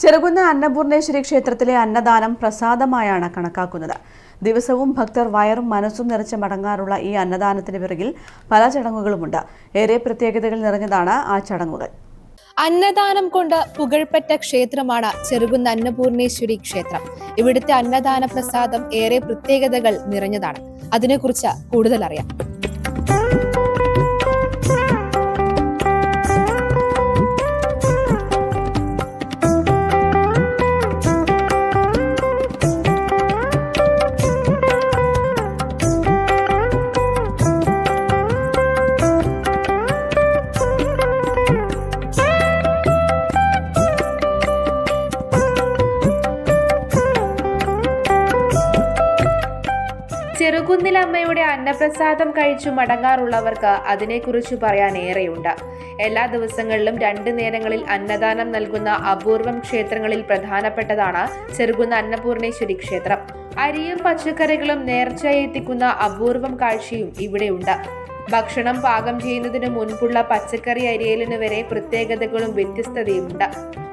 ചെറുകുന്ന അന്നപൂർണേശ്വരി ക്ഷേത്രത്തിലെ അന്നദാനം പ്രസാദമായാണ് കണക്കാക്കുന്നത്. ദിവസവും ഭക്തർ വയറും മനസ്സും നിറച്ച് മടങ്ങാറുള്ള ഈ അന്നദാനത്തിന് പിറകിൽ പല ചടങ്ങുകളുമുണ്ട്. ഏറെ പ്രത്യേകതകൾ നിറഞ്ഞതാണ് ആ ചടങ്ങുകൾ. അന്നദാനം കൊണ്ട് പുകഴ്പെറ്റ ക്ഷേത്രമാണ് ചെറുകുന്ന അന്നപൂർണേശ്വരി ക്ഷേത്രം. ഇവിടുത്തെ അന്നദാന പ്രസാദം ഏറെ പ്രത്യേകതകൾ നിറഞ്ഞതാണ്. അതിനെക്കുറിച്ച് കൂടുതൽ അറിയാം ചെറുകുന്നിലമ്മയുടെ അന്നപ്രസാദം കഴിച്ചു മടങ്ങാറുള്ളവർക്ക് അതിനെക്കുറിച്ച് പറയാൻ ഏറെയുണ്ട് എല്ലാ ദിവസങ്ങളിലും രണ്ട് നേരങ്ങളിൽ അന്നദാനം നൽകുന്ന അപൂർവം ക്ഷേത്രങ്ങളിൽ പ്രധാനപ്പെട്ടതാണ് ചെറുകുന്ന അന്നപൂർണേശ്വരി ക്ഷേത്രം. അരിയും പച്ചക്കറികളും നേർച്ചയായി എത്തിക്കുന്ന അപൂർവം കാഴ്ചയും ഇവിടെയുണ്ട്. ഭക്ഷണം പാകം ചെയ്യുന്നതിന് മുൻപുള്ള പച്ചക്കറി അരിയലിന് വരെ പ്രത്യേകതകളും വ്യത്യസ്തതയുമുണ്ട്.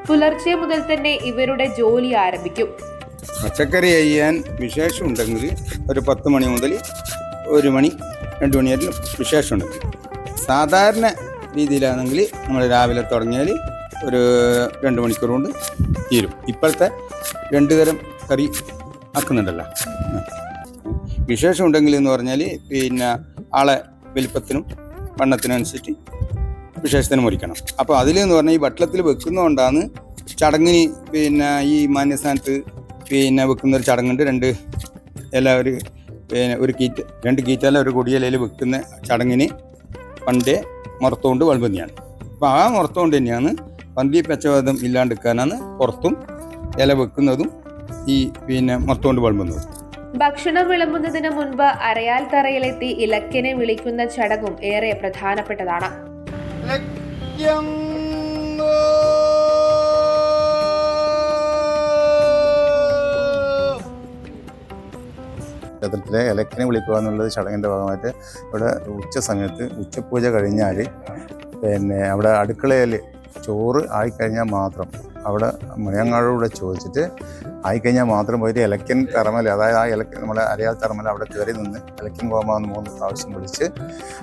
പുലർച്ചെ മുതൽ തന്നെ ഇവരുടെ ജോലി ആരംഭിക്കും. പച്ചക്കറി ചെയ്യാൻ വിശേഷം ഉണ്ടെങ്കിൽ ഒരു പത്ത് മണി മുതൽ ഒരു മണി രണ്ട് മണി വരെ വിശേഷമുണ്ട്. സാധാരണ രീതിയിലാണെങ്കിൽ നമ്മൾ രാവിലെ തുടങ്ങിയാൽ ഒരു രണ്ട് മണിക്കൂർ കൊണ്ട് തീരും. ഇപ്പോഴത്തെ രണ്ട് തരം കറി ആക്കുന്നുണ്ടല്ലോ. വിശേഷം ഉണ്ടെങ്കിൽ എന്ന് പറഞ്ഞാൽ പിന്നെ ആളെ വലിപ്പത്തിനും വണ്ണത്തിനും അനുസരിച്ച് വിശേഷത്തിന് മുറിക്കണം അപ്പോൾ അതിലെന്ന് പറഞ്ഞാൽ ഈ വട്ടത്തിൽ വെക്കുന്നതുകൊണ്ടാണ് ചടങ്ങിന് പിന്നെ ഈ മാന്യസ്ഥാനത്ത് പിന്നെ വെക്കുന്ന ഒരു ചടങ്ങുണ്ട്. രണ്ട് ഇല ഒരു പിന്നെ ഒരു കീറ്റ് രണ്ട് കീറ്റല ഒരു കൊടിയിലയിൽ വെക്കുന്ന ചടങ്ങിന് പണ്ട് മുറത്തുകൊണ്ട് വിളമ്പുന്നതാണ് അപ്പോൾ ആ മുറത്തുകൊണ്ട് തന്നെയാണ് പന്തി പച്ചവാദം ഇല്ലാണ്ടിരിക്കാനാണ് പുറത്തും ഇല വെക്കുന്നതും ഈ പിന്നെ മുറത്തുകൊണ്ട് വിളമ്പുന്നതും. ഭക്ഷണം വിളമ്പുന്നതിന് മുൻപ് അരയാൽ തറയിലെത്തി ഇലക്കിനെ വിളിക്കുന്ന ചടങ്ങും ഏറെ പ്രധാനപ്പെട്ടതാണ്. ക്ഷേത്രത്തിലെ ഇലക്കിനെ വിളിക്കുക എന്നുള്ളത് ചടങ്ങിന്റെ ഭാഗമായിട്ട് ഇവിടെ ഉച്ച സമയത്ത് ഉച്ചപൂജ കഴിഞ്ഞാൽ പിന്നെ അവിടെ അടുക്കളയിൽ ചോറ് ആയിക്കഴിഞ്ഞാൽ മാത്രം അവിടെ മണിയങ്ങാടോടെ ചോദിച്ചിട്ട് ആയിക്കഴിഞ്ഞാൽ മാത്രം പോയിട്ട് ഇലക്കൻ തറമൽ അതായത് ആ ഇലക്കൻ നമ്മുടെ അരയാൽ തറമൽ അവിടെ കയറി നിന്ന് ഇലക്കൻ പോകാമെന്ന് മൂന്ന് പ്രാവശ്യം വിളിച്ച്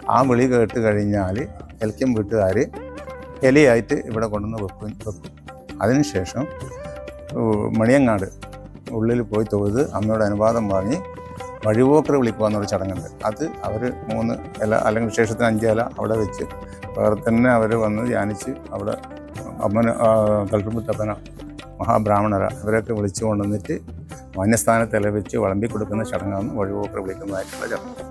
ആ വിളി കേട്ട് കഴിഞ്ഞാൽ ഇലക്കൻ വീട്ടുകാർ ഇലയായിട്ട് ഇവിടെ കൊണ്ടുവന്ന് വെക്കും വെക്കും. അതിനുശേഷം മണിയങ്ങാട് ഉള്ളിൽ പോയി തൊഴുത് അമ്മയുടെ അനുവാദം വാങ്ങി വഴിപോക്കർ വിളിക്കുക ചടങ്ങുണ്ട്. അത് അവർ മൂന്ന് ഇല അല്ലെങ്കിൽ വിശേഷത്തിന് അഞ്ച് ഇല അവിടെ വെച്ച് വേറെ തന്നെ അവർ വന്ന് ധ്യാനിച്ച് അവിടെ അമ്മന കൽപ്പുത്തപ്പന മഹാബ്രാഹ്മണര ഇവരൊക്കെ വിളിച്ചു കൊണ്ടുവന്നിട്ട് മാന്യസ്ഥാനത്ത് ഇല വെച്ച് വിളമ്പി കൊടുക്കുന്ന ചടങ്ങാണ് വഴിപോക്കർ വിളിക്കുന്നതായിട്ടുള്ള ചടങ്ങ്.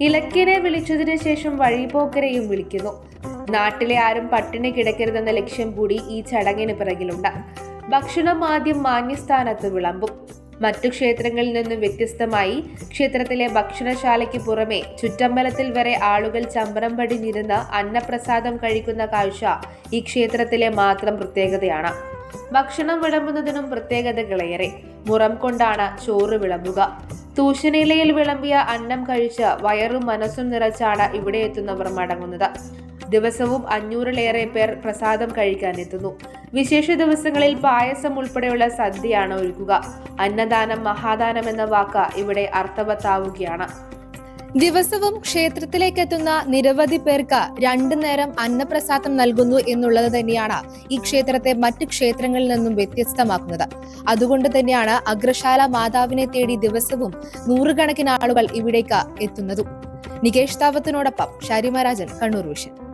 ഇലക്കിനെ വിളിച്ചതിനു ശേഷം വഴിപോക്കരെയും വിളിക്കുന്നു. നാട്ടിലെ ആരും പട്ടിണി കിടക്കരുതെന്ന ലക്ഷ്യം കൂടി ഈ ചടങ്ങിന് പിറകിലുണ്ട്. ഭക്ഷണം ആദ്യം മാന്യസ്ഥാനത്ത് വിളമ്പും. മറ്റു ക്ഷേത്രങ്ങളിൽ നിന്നും വ്യത്യസ്തമായി ക്ഷേത്രത്തിലെ ഭക്ഷണശാലയ്ക്ക് പുറമെ ചുറ്റമ്പലത്തിൽ വരെ ആളുകൾ ചമ്പരം പടിഞ്ഞിരുന്ന് അന്നപ്രസാദം കഴിക്കുന്ന കാഴ്ച ഈ ക്ഷേത്രത്തിലെ മാത്രം പ്രത്യേകതയാണ്. ഭക്ഷണം വിളമ്പുന്നതിനും പ്രത്യേകതകളേറെ. മുറം കൊണ്ടാണ് ചോറ് വിളമ്പുക. തൂശനിലയിൽ വിളമ്പിയ അന്നം കഴിച്ച് വയറും മനസ്സും നിറച്ചാണ് ഇവിടെ എത്തുന്നവർ മടങ്ങുന്നത്. ദിവസവും അഞ്ഞൂറിലേറെ പേർ പ്രസാദം കഴിക്കാൻ എത്തുന്നു. വിശേഷ ദിവസങ്ങളിൽ പായസം ഉൾപ്പെടെയുള്ള സദ്യയാണ് ഒരുക്കുക. അന്നദാനം മഹാദാനം എന്ന വാക്ക് ഇവിടെ അർത്ഥവത്താവുകയാണ്. ദിവസവും ക്ഷേത്രത്തിലേക്ക് എത്തുന്ന നിരവധി പേർക്ക് രണ്ടു നേരം അന്നപ്രസാദം നൽകുന്നു എന്നുള്ളത് തന്നെയാണ് ഈ ക്ഷേത്രത്തെ മറ്റു ക്ഷേത്രങ്ങളിൽ നിന്നും വ്യത്യസ്തമാക്കുന്നത്. അതുകൊണ്ട് തന്നെയാണ് അഗ്രശാല മാതാവിനെ തേടി ദിവസവും നൂറുകണക്കിന് ആളുകൾ ഇവിടേക്ക് എത്തുന്നതും. നികേഷ് താവത്തിനോടൊപ്പം ഷാരിമരാജൻ കണ്ണൂർ വിഷൻ.